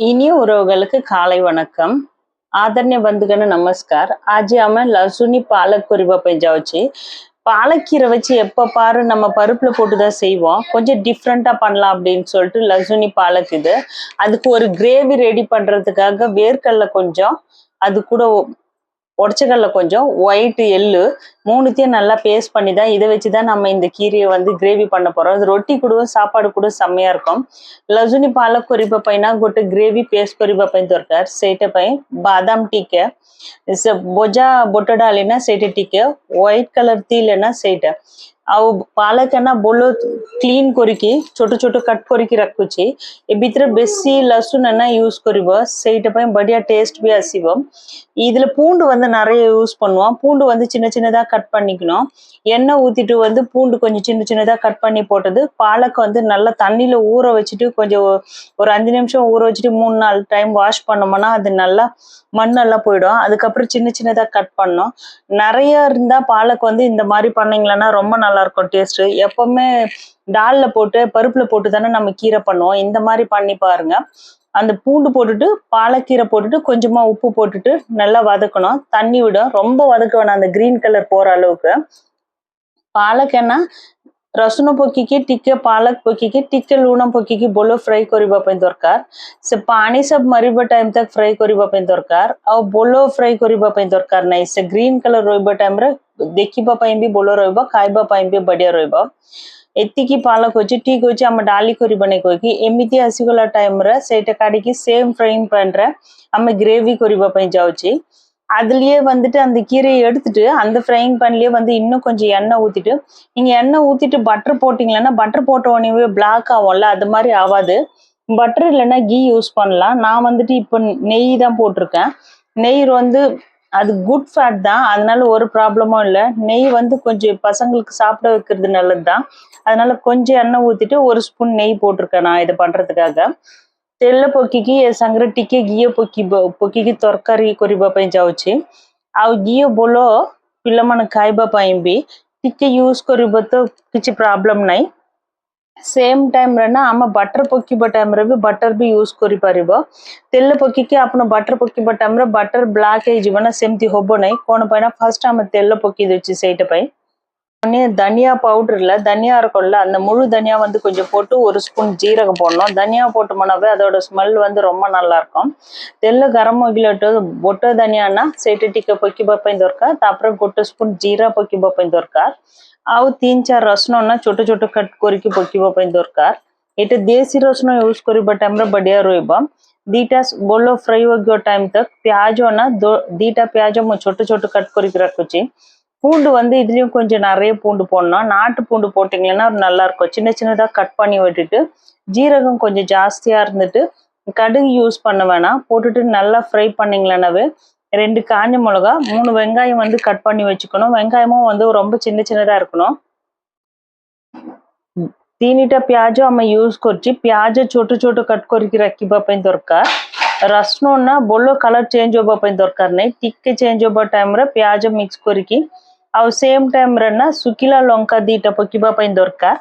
இனி உறவுகளுக்கு காலை வணக்கம். ಆದರಣೀಯ ಬಂಧುಗಣ ನಮಸ್ಕಾರ ಆಜಿ ಆಮೆ ಲಸುಣಿ ಪಾಲಕ್ ಕುರಿ ಪೆಂಜಾ வச்சு பாலக்கீரை வச்சு எப்போ பாரு நம்ம பருப்புல போட்டுதான் செய்வோம். கொஞ்சம் டிஃப்ரெண்டா பண்ணலாம் அப்படின்னு சொல்லிட்டு லசுனி பாலக் இது. அதுக்கு ஒரு கிரேவி ரெடி பண்றதுக்காக வேர்க்கடல கொஞ்சம். அது கூட உடச்சிக்கல்ல கொஞ்சம் ஒயிட் எள்ளு மூணுத்தையும் நல்லா பேஸ்ட் பண்ணி தான் இதை வச்சு தான் நம்ம இந்த கீரையை வந்து கிரேவி பண்ண போகிறோம் இது ரொட்டி கூட சாப்பாடு கூட செம்மையாக இருக்கும். லசுனி பாலக் கொரிப பையனா கொட்டு கிரேவி பேஸ்ட் கொரிப பையன் தோற்கார் சேட்டை பையன் பாதாம் டீக்கை பொஜா பொட்டடா இல்லைன்னா சேட்டை டீக்கை ஒயிட் கலர் தீ இல்லைன்னா சேட்டை. ଆଉ ପାଲକ ନା ବୋଲ କ୍ଲିନ୍ କରିକି ଛୋଟ ଛୋଟ କଟ୍ କରିକି ରଖୁଛି ଏ ଭିତରେ ବେଶୀ ଲସୁଣ ନା யூஸ் କରିବ ସେଇଟା ପାଇଁ ବଢିଆ டேஸ்ட் ବି ଆସିବ இதுல பூண்டு வந்து நிறைய யூஸ் பண்ணுவோம் பூண்டு வந்து சின்ன சின்னதா கட் பண்ணிக்கணும் எண்ணெய் ஊத்திட்டு வந்து பூண்டு கொஞ்சம் சின்ன சின்னதா கட் பண்ணி போட்டது பாலக்கு வந்து நல்லா தண்ணியில ஊற வச்சுட்டு கொஞ்சம் ஒ- ஒரு அஞ்சு நிமிஷம் ஊற வச்சுட்டு மூணு நாலு டைம் வாஷ் பண்ணோம்னா அது நல்லா மண்ணெல்லாம் போயிடும் அதுக்கப்புறம் சின்ன சின்னதா கட் பண்ணோம் நிறைய இருந்தா பாலக்கு வந்து இந்த மாதிரி பண்ணீங்களன்னா ரொம்ப நல்லா நல்லா இருக்கும் டேஸ்ட்டு எப்பவுமே தாலில் போட்டு பருப்பில் போட்டு தானே நம்ம கீரை பண்ணுவோம். இந்த மாதிரி பண்ணி பாருங்க. அந்த பூண்டு போட்டுட்டு பாலக்கீரை போட்டுட்டு கொஞ்சமாக உப்பு போட்டுட்டு நல்லா வதக்கணும். தண்ணி விடும். ரொம்ப வதக்க வேணாம். அந்த க்ரீன் கலர் போகிற அளவுக்கு. பாலக்கன்னா रसुण पकई टे पालक पकड़े लुण पकई बोल फ्राए करने दरकार से पानी सब मरवा टाइम तक फ्राए करने दरकार आोल फ्राए करने दरकार ना से ग्रीन कलर रोबा टाइम देखापी भी बोल रहा खाई भी बढ़िया रोब एति पालक अच्छे ठीक अच्छे आम डाली करें कहीकि आसगला टाइम से काड़ी सेम फ्राइंग पैन रे आम ग्रेवि करने जाऊँ அதுலயே வந்துட்டு அந்த கீரையை எடுத்துட்டு அந்த ஃப்ரைங் பேன்லயே வந்து இன்னும் கொஞ்சம் எண்ணெய் ஊத்திட்டு நீங்க எண்ணெய் ஊத்திட்டு பட்டர் போட்டீங்கன்னா பட்டர் போட்ட உடனே பிளாக் ஆகும்ல அது மாதிரி ஆகாது. பட்டர் இல்லைன்னா கீ யூஸ் பண்ணலாம். நான் வந்துட்டு இப்போ நெய் தான் போட்டிருக்கேன். நெய் வந்து அது குட் ஃபேட் தான். அதனால ஒரு ப்ராப்ளமும் இல்லை. நெய் வந்து கொஞ்சம் பசங்களுக்கு சாப்பிட வைக்கிறது நல்லது தான் அதனால கொஞ்சம் எண்ணெய் ஊத்திட்டு ஒரு ஸ்பூன் நெய் போட்டிருக்கேன் நான் இதை பண்றதுக்காக. ତେଲ ପକେଇକି ଏ ସାଙ୍ଗରେ ଟିକେ ଘିଅ ପକେଇବ ପକେଇକି ତରକାରୀ କରିବା ପାଇଁ ଯାଉଛି ଆଉ ଘିଅ ବୋଲ ପିଲାମାନେ ଖାଇବା ପାଇଁ ବି ଟିକେ ୟୁଜ କରିବ ତ କିଛି ପ୍ରୋବ୍ଲେମ ନାହିଁ ସେମ୍ ଟାଇମ୍ରେ ନା ଆମେ ବଟର ପକେଇବା ଟାଇମ୍ରେ ବି ବଟର ବି ୟୁଜ କରିପାରିବ ତେଲ ପକେଇକି ଆପଣ ବଟର ପକେଇବା ଟାଇମ୍ରେ ବଟର ବ୍ଲାକ୍ ହେଇଯିବ ନା ସେମିତି ହବ ନାହିଁ କ'ଣ ପାଇଁ ନା ଫାର୍ଷ୍ଟ ଆମେ ତେଲ ପକେଇ ଦେଉଛି ସେଇଟା ପାଇଁ உடனே தனியா பவுடர்ல தனியா இருக்கும்ல அந்த முழு தனியா வந்து கொஞ்சம் போட்டு ஒரு ஸ்பூன் ஜீரகம் போடணும் தனியா போட்டோம்னாவே அதோட ஸ்மெல் வந்து ரொம்ப நல்லா இருக்கும் ତେଲ ଗରମ ହେଇଗଲାଠୁ ବୋଟ ଧନିଆନା ସେଇଠି ଟିକେ ପକେଇବା ପାଇଁ ଦରକାର ତାପରେ ଗୋଟେ ସ୍ପୁନ ଜିରା ପକେଇବା ପାଇଁ ଦରକାର ଆଉ ତିନି ଚାରି ରସୁଣ ନା ଛୋଟ ଛୋଟ କଟ୍ କରିକି ପକେଇବା ପାଇଁ ଦରକାର ଏଇଟା ଦେଶୀ ରସୁଣ ୟୁଜ କରିବା ଟାଇମରେ ବଢିଆ ରହିବ ଦିଟା ବୋଲ ଫ୍ରାଇ ହୋଇଯିବ ଟାଇମ ତକ ପିଆଜ ନା ଦୋ- ଦିଟା ପିଆଜ ମୁଁ ଛୋଟ ଛୋଟ கட் କରିକି ரக்குச்சு பூண்டு வந்து இதுலேயும் கொஞ்சம் நிறைய பூண்டு போடணும். நாட்டு பூண்டு போட்டிங்கன்னா நல்லா இருக்கும். சின்ன சின்னதாக கட் பண்ணி விட்டுட்டு ஜீரகம் கொஞ்சம் ஜாஸ்தியாக இருந்துட்டு கடுகு யூஸ் பண்ண வேணாம். போட்டுட்டு நல்லா ஃப்ரை பண்ணிங்களேனாவே ரெண்டு காஞ்ச மிளகா மூணு வெங்காயம் வந்து கட் பண்ணி வச்சுக்கணும். வெங்காயமும் வந்து ரொம்ப சின்ன சின்னதாக இருக்கணும். దీనిట ప్యాజో ఆమె యూజ్ కొర్చి ప్యాజో சொட்டு చోటు కట్టుకొరికి రక్కిబా పైన దొరక రస్ను ఉన్న బొల్లో కలర్ చేంజ్ అవ్వబోయిన దొరకారు టిక్ சேஞ்ச் అవ్వ టైంలో ప్యాజో மிக்ஸ் కొరికి అవి சேம் டைம் రన్నా சுக்கிலா லொங்கா தீட்டை பொக்கிப்பா பையன் தொர்க்க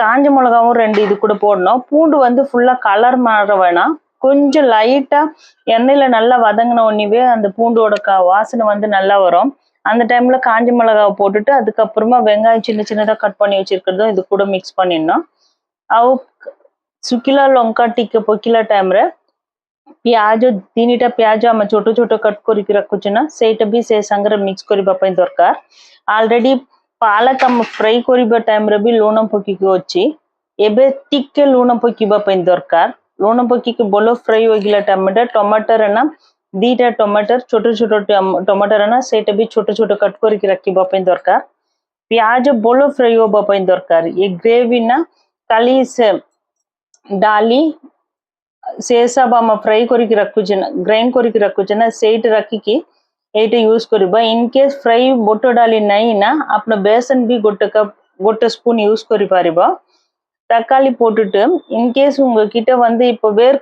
காஞ்ச மிளகாவும் ரெண்டு இது கூட போடணும். பூண்டு வந்து ஃபுல்லாக கலர் மாற வேணாம். கொஞ்சம் லைட்டாக எண்ணெயில் நல்லா வதங்கின உடனேவே அந்த பூண்டோட க வாசனை வந்து நல்லா வரும். அந்த டைமில் காஞ்ச மிளகாவை போட்டுட்டு அதுக்கப்புறமா வெங்காயம் சின்ன சின்னதாக கட் பண்ணி வச்சுருக்கிறதும் இது கூட மிக்ஸ் பண்ணிடணும். அவு சுக்கிலா லொங்கா டிக்க பொக்கிலா டைமில் ପିଆଜ ତିନିଟା ପିଆଜ ଆମେ ଛୋଟ ଛୋଟ କଟ୍ କରିକି ରଖୁଛୁ ନା ସେଇଟା ବି ସେ ସାଙ୍ଗରେ ମିକ୍ସ କରିବା ପାଇଁ ଦରକାର ଅଲରେଡି ପାଲକ ଆମେ ଫ୍ରାଇ କରିବା ଟାଇମରେ ବି ଲୁଣ ପକେଇକି ଅଛି ଏବେ ଟିକେ ଲୁଣ ପକେଇବା ପାଇଁ ଦରକାର ଲୁଣ ପକେଇକି ଭଲ ଫ୍ରାଇ ହୋଇଗଲା ଟମାଟର ଟମାଟର ନା ଦିଟା ଟମାଟର ଛୋଟ ଛୋଟ ଟମ- ଟମାଟର ନା ସେଇଟା ବି ଛୋଟ ଛୋଟ କଟ୍ କରିକି ରଖିବା ପାଇଁ ଦରକାର ପିଆଜ ଭଲ ଫ୍ରାଇ ହବା ପାଇଁ ଦରକାର ଏ ଗ୍ରେଭି ନା କାଲି ସେ ଡାଲି శేషాబామ ఫ్రై కొరికి రక్కు గ్రైండ్ కొరికి రక్కు সেইট রাখিকি এইটা ইউজ করিবা ইন কেস ফ্রাই বট ডালি அப்புறம் பேசன் பி বেসন கப் গোটে ஸ்பூன் யூஸ் করি தக்காளி போட்டுட்டு இன்கேஸ் உங்ககிட்ட வந்து இப்போ வேர்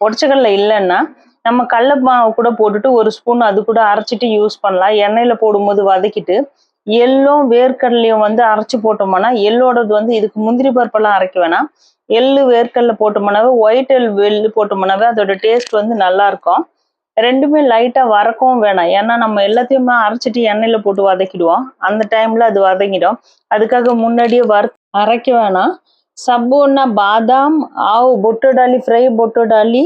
உடச்சக்கல்ல இல்லைன்னா நம்ம கடல மாவு கூட போட்டுட்டு ஒரு ஸ்பூன் அது கூட அரைச்சிட்டு யூஸ் பண்ணலாம். எண்ணெயில் போடும்போது வதக்கிட்டு எள்ளும் வேர்க்கடலையும் வந்து அரைச்சி போட்டோம்னா எள்ளோடது வந்து இதுக்கு முந்திரி பருப்பெல்லாம் அரைக்க வேணாம். எள்ளு வேர்க்கல்ல போட்டோம்னாவே ஒயிட் எள் எள்ளு போட்டோம்னாவே அதோட டேஸ்ட் வந்து நல்லா இருக்கும் ரெண்டுமே லைட்டாக வறக்கவும் வேணாம். ஏன்னா நம்ம எல்லாத்தையுமே அரைச்சிட்டு எண்ணெயில் போட்டு வதக்கிடுவோம். அந்த டைமில் அது வதங்கிடும். அதுக்காக முன்னாடியே வறு அரைக்க வேணாம். சப்போன்னா பாதாம் ஆவு பொட்டோடாலி ஃப்ரை பொட்டோடாலி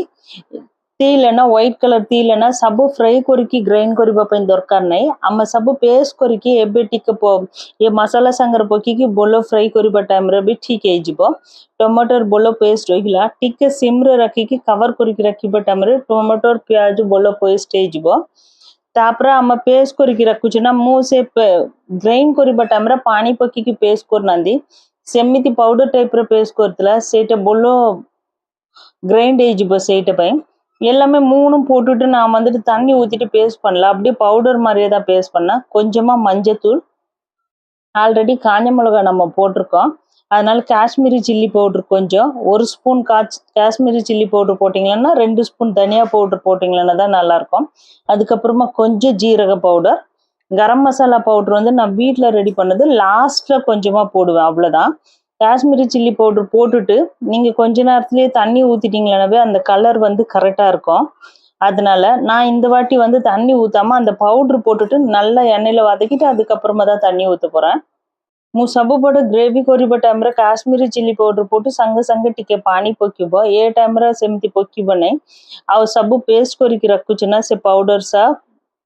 டீ இல்லைன்னா ஒயிட் கலர் டீ இல்லைன்னா சபு ஃப்ரை కొరికి గ్రైండ్ కొరి పైన దొరకన్నాయి అమ్మ సబ్బు పేస్ట్ కొరికి ఎబ్బే టిక్క పో ఏ మసాలా సంగర పొక్కికి బొల్లో ఫ్రై కొరిబ టైమ్ రే బి ఠీక్ ହେଇଯିବ ଟମାଟର ବୋଲ ପେଷ୍ଟ ରହିଲା ଟିକେ ସିମ୍ରେ ରଖିକି କଭର କରିକି ରଖିବା ଟାଇମ୍ରେ ଟମାଟର ପିଆଜ ବୋଲ ପେଷ୍ଟ ହେଇଯିବ ତାପରେ ଆମେ ପେଷ୍ଟ କରିକି ରଖୁଛୁ ନା ମୁଁ ସେ ଗ୍ରାଇଣ୍ଡ କରିବା ଟାଇମ୍ରେ ପାଣି ପକେଇକି ପେଷ୍ଟ କରୁନାହାନ୍ତି ସେମିତି ପାଉଡର ଟାଇପ୍ର ପେଷ୍ଟ କରିଥିଲା ସେଇଟା ବୋଲ ଗ୍ରାଇଣ୍ଡ ହେଇଯିବ ସେଇଟା ପାଇଁ எல்லாமே மூணும் போட்டுட்டு நான் வந்துட்டு தண்ணி ஊற்றிட்டு பேஸ்ட் பண்ணல. அப்படியே பவுடர் மாதிரியே தான் பேஸ்ட் பண்ணேன். கொஞ்சமாக மஞ்சத்தூள். ஆல்ரெடி காஞ்ச மிளகா நம்ம போட்டிருக்கோம். அதனால காஷ்மீரி சில்லி பவுடர் கொஞ்சம். ஒரு ஸ்பூன் காச் காஷ்மீரி சில்லி பவுடர் போட்டிங்கன்னா ரெண்டு ஸ்பூன் தனியா பவுடர் போட்டிங்களன்னா தான் நல்லாயிருக்கும். அதுக்கப்புறமா கொஞ்சம் ஜீரக பவுடர் கரம் மசாலா பவுடர் வந்து நான் வீட்டில் ரெடி பண்ணது லாஸ்ட்டில் கொஞ்சமாக போடுவேன். அவ்வளோதான் காஷ்மீரி சில்லி பவுடர் போட்டுட்டு நீங்கள் கொஞ்ச நேரத்துலேயே தண்ணி ஊற்றிட்டீங்களாவே அந்த கலர் வந்து கரெக்டாக இருக்கும் அதனால நான் இந்த வாட்டி வந்து தண்ணி ஊற்றாம அந்த பவுட்ரு போட்டுட்டு நல்லா எண்ணெயில் வதக்கிட்டு அதுக்கப்புறமா தான் தண்ணி ஊற்ற போகிறேன் ମୁଁ ସବୁପଟେ ଗ୍ରେଭି କରିବା ଟାଇମ୍ରେ କାଶ୍ମୀରୀ ଚିଲି ପାଉଡର ପୋଟୁ ସାଙ୍ଗେ ସାଙ୍ଗେ ଟିକେ ପାଣି ପକିବ ଏ ଟାଇମ୍ରେ ସେମିତି ପକିବ ନାହିଁ ଆଉ ସବୁ ପେଷ୍ଟ କରିକି ରଖୁଛୁ ନା ସେ ପାଉଡର ସବ୍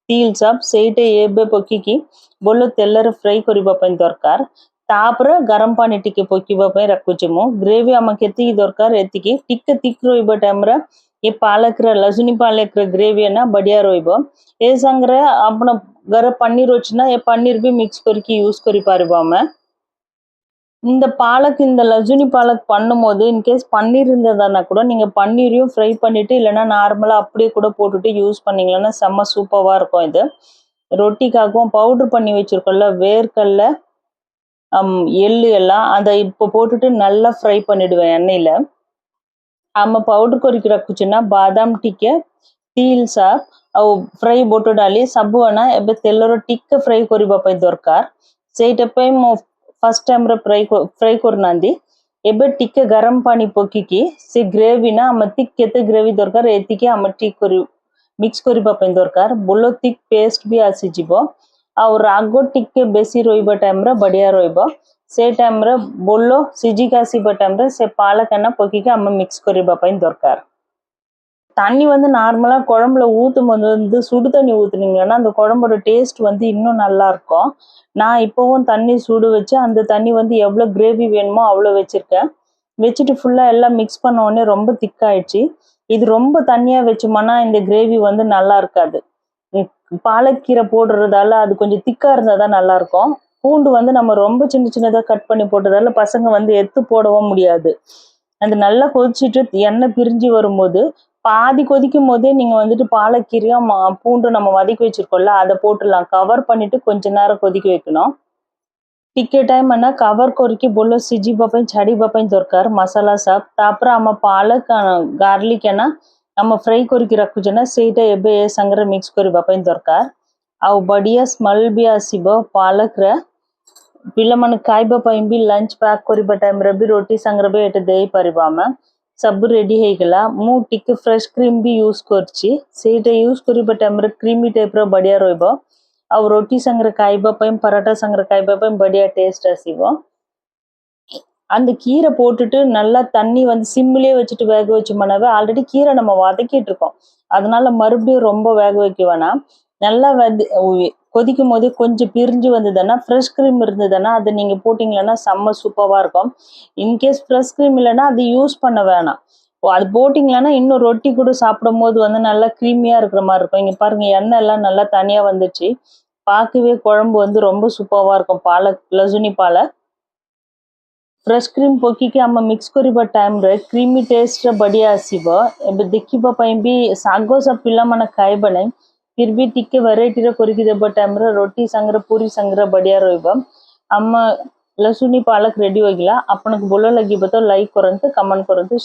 ତିଲ୍ ସବ୍ ସେଇଟା ଏବେ ପକିକି ଭଲ ତେଲରେ ଫ୍ରାଇ କରିବା ପାଇଁ ଦରକାର ତାପରେ ଗରମ ପାଣି ଟିକେ ପକିବା ପାଇଁ ରଖୁଛି ମୁଁ ଗ୍ରେଭି ଆମକୁ କେତିକି ଦରକାର ଏତିକି ଟିକେ thick ରହିବା ଟାଇମ୍ରେ ଏ ପାଲକର ଲସୁଣି ପାଲକର ଗ୍ରେଭି ନା ବଢିଆ ରହିବ ଏ ସାଙ୍ଗରେ ଆପଣ ଘରେ ପନିର ଅଛି ନା ଏ ପନିର ବି ମିକ୍ସ କରିକି யூஸ் କରିପାରିବ ଆମେ இந்த பாலக் இந்த லசுனி பாலக் பண்ணும்போது இன்கேஸ் பன்னீர் இருந்ததுன்னா கூட நீங்கள் பன்னீரையும் ஃப்ரை பண்ணிவிட்டு இல்லைன்னா நார்மலாக அப்படியே கூட போட்டுட்டு யூஸ் பண்ணீங்கன்னா செம்ம சூப்பராக இருக்கும் இது ரொட்டிக்காகவும் பவுட்ரு பண்ணி வச்சுருக்கோம்ல வேர்க்கடல ஹம், எள்ளு எல்லாம் அதை இப்போ போட்டுட்டு நல்லா ஃப்ரை பண்ணிடுவேன் எண்ணெயில் நம்ம ಪೌಡ್ರ್ ಕೊರಿಕಿ ರಕ್ಕುಚಿನ ಬಾದಾಮ್ ಟಿಕ್ಕೆ ಟೀಲ್ ಸಾಪ್ ಅವು ಫ್ರೈ ಬೋಟುಡಾಲಿ ಸಬ್ಬುವಣ ಎಬ್ಬೆ ತೆಲ್ಲರ ಟಿಕ್ಕ ಫ್ರೈ ಕೊರಿಬಾ ಪೈ ದೊರ್ಕಾರ್ ಸೇಟಪ್ಪೈ ಫಸ್ಟ್ ಟೈಮ್ ರ ಫ್ರೈ ಫ್ರೈ ಕೊರ್ನಾಂದಿ ಎಬ್ಬೆ ಟಿಕ್ಕ ಗರಂ ಪಾನಿ ಪೊಕ್ಕಿಕಿ ಸಿ ಗ್ರೇವಿನ ಅಮ್ಮ ತಿಕ್ ಕೆತ್ತೆ ಗ್ರೇವಿ ದೊರ್ಕಾರ್ ಎತ್ತಿಗೆ ಅಮ್ಮ ಟಿಕ್ ಕೊರಿ ಮಿಕ್ಸ್ ಕೊರಿಬಾ ಪೈ ದೊರ್ಕಾರ್ ಬುಲ್ಲೋ ತಿಕ್ ಪೇಸ್ಟ್ ಬಿ ಆಸಿಜಿಬೋ ଭଲ thick ପେଷ୍ଟ ବି ଆସିଯିବ ଆଉ ରାଗ ଟିକେ ବେଶୀ ରହିବା ଟାଇମ୍ରେ ବଢିଆ ରହିବ ସେ ଟାଇମ୍ରେ ବୋଲ ସିଝିକି ଆସିବା ଟାଇମ୍ରେ ସେ பாலக்கெண்ணெய் ପକେଇକି ଆମେ மிக்ஸ் କରିବା ପାଇଁ ଦରକାର தண்ணி வந்து நார்மலாக குழம்புல ஊற்றும் போது வந்து சுடு தண்ணி ஊற்றுனீங்கன்னா அந்த குழம்போட டேஸ்ட் வந்து இன்னும் நல்லா இருக்கும் நான் இப்போவும் தண்ணி சுடு வச்சு அந்த தண்ணி வந்து எவ்வளோ கிரேவி வேணுமோ அவ்வளோ வச்சுருக்கேன் வச்சுட்டு ஃபுல்லாக எல்லாம் மிக்ஸ் பண்ண உடனே ரொம்ப திக்காயிடுச்சு இது ரொம்ப தண்ணியாக வச்சோம்னா இந்த கிரேவி வந்து நல்லா இருக்காது உம் பாலக்கீரை போடுறதால அது கொஞ்சம் திக்காக இருந்தால் தான் நல்லாயிருக்கும். பூண்டு வந்து நம்ம ரொம்ப சின்ன சின்னதாக கட் பண்ணி போட்டதால பசங்க வந்து எத்து போடவும் முடியாது. அது நல்லா கொதிச்சுட்டு எண்ணெய் பிரிஞ்சு வரும்போது பாதி கொதிக்கும் போதே நீங்கள் வந்துட்டு பாலக்கீரையும் பூண்டு நம்ம வதக்கி வச்சுருக்கோம்ல அதை போட்டுடலாம். கவர் பண்ணிட்டு கொஞ்ச நேரம் கொதிக்க வைக்கணும். டிக்கெட் ટાઈમ અને કાવર કોરકી બોલો સીજી બપાઈ છાડી બપાઈ દરકાર મસાલા સાબ તાપરા આમાં પાલક ગાર્લિક એના ଆମ ଫ୍ରାଏ କରିକି ରଖୁଛେ ନା ସେଇଟା ଏବେ ଏ ସାଙ୍ଗରେ ମିକ୍ସ କରିବା ପାଇଁ ଦରକାର ଆଉ ବଢ଼ିଆ ସ୍ମେଲ୍ ବି ଆସିବ ପାଲକରେ ପିଲାମାନେ ଖାଇବା ପାଇଁ ବି ଲଞ୍ଚ ପ୍ୟାକ୍ କରିବା ଟାଇମ୍ରେ ବି ରୋଟି ସାଙ୍ଗରେ ବି ଏଇଟା ଦେଇପାରିବା ଆମେ ସବୁ ରେଡ଼ି ହେଇଗଲା ମୁଁ ଟିକେ ଫ୍ରେଶ୍ କ୍ରିମ୍ ବି ୟୁଜ୍ କରିଛି ସେଇଟା ୟୁଜ୍ କରିବା ଟାଇମ୍ରେ କ୍ରିମି ଟାଇପ୍ର ବଢ଼ିଆ ରହିବ ଆଉ ରୋଟି ସାଙ୍ଗରେ ଖାଇବା ପାଇଁ ପରଟା ସାଙ୍ଗରେ ଖାଇବା ପାଇଁ ବଢ଼ିଆ ଟେଷ୍ଟ ଆସିବ அந்த கீரை போட்டுட்டு நல்லா தண்ணி வந்து சிம்மிலே வச்சுட்டு வேக வச்சோம்னாவே ஆல்ரெடி கீரை நம்ம வதக்கிட்டு இருக்கோம். அதனால மறுபடியும் ரொம்ப வேக வைக்க வேணாம். நல்லா வந்து கொதிக்கும் போதே கொஞ்சம் பிரிஞ்சு வந்ததுன்னா ஃப்ரெஷ் க்ரீம் இருந்ததுன்னா அதை நீங்கள் போட்டிங்கன்னா செம்ம சூப்பராக இருக்கும். இன்கேஸ் ஃப்ரெஷ் க்ரீம் இல்லைன்னா அது யூஸ் பண்ண வேணாம். ஓ, அது போட்டிங்களன்னா இன்னும் ரொட்டி கூட சாப்பிடும் போது வந்து நல்லா க்ரீமியாக இருக்கிற மாதிரி இருக்கும். இங்கே பாருங்கள் எண்ணெய் எல்லாம் நல்லா தனியாக வந்துச்சு பார்க்கவே குழம்பு வந்து ரொம்ப சூப்பராக இருக்கும். பாலக் லசுனி பாலக் ଫ୍ରେଶ୍ କ୍ରିମ୍ ପକେଇକି ଆମେ ମିକ୍ସ କରିବା ଟାଇମ୍ରେ କ୍ରିମି ଟେଷ୍ଟରେ ବଢ଼ିଆ ଆସିବ ଏବେ ଦେଖିବା ପାଇଁ ବି ଶାଗ ସବୁ ପିଲାମାନେ ଖାଇବେ ନାହିଁ ଫିର୍ ବି ଟିକେ ଭେରାଇଟିର କରିକି ଦେବା ଟାଇମ୍ରେ ରୋଟି ସାଙ୍ଗରେ ପୁରୀ ସାଙ୍ଗରେ ବଢ଼ିଆ ରହିବ ଆମ ଲସୁନି ପାଲକ ରେଡ଼ି ହୋଇଗଲା ଆପଣଙ୍କୁ ଭଲ ଲାଗିବ ତ ଲାଇକ୍ କରନ୍ତୁ କମେଣ୍ଟ କରନ୍ତୁ